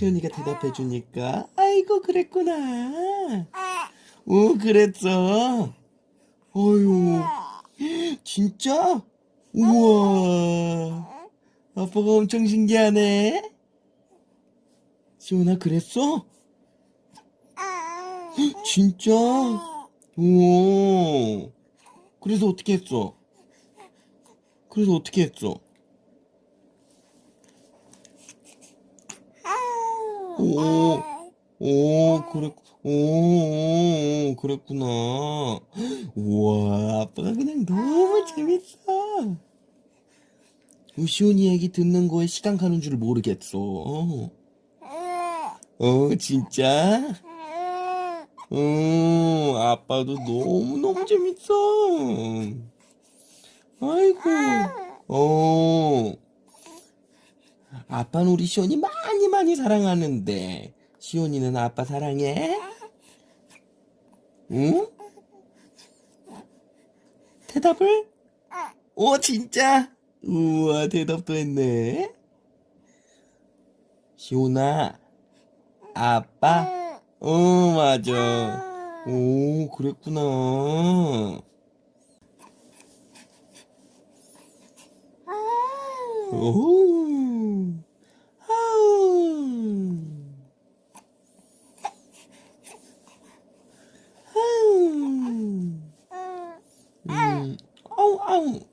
시온이가 대답해 주니까 아이고 그랬구나. 오 그랬어. 어휴 진짜? 우와 아빠가 엄청 신기하네. 시온아 그랬어? 진짜? 오 그래서 어떻게 했어? 그래서 어떻게 했어? 오, 오, 그랬, 오, 그랬구나. 우와, 아빠가 그냥 너무 재밌어. 우시온이 얘기 듣는 거에 시간 가는 줄 모르겠어. 어, 어, 진짜? 어, 아빠도 너무너무 재밌어. 아이고, 어. 아빠는 우리 시온이 많이 많이 사랑하는데 시온이는 아빠 사랑해? 응? 대답을? 오 진짜? 우와 대답도 했네 시온아 아빠? 어 맞아 오 그랬구나 오 don't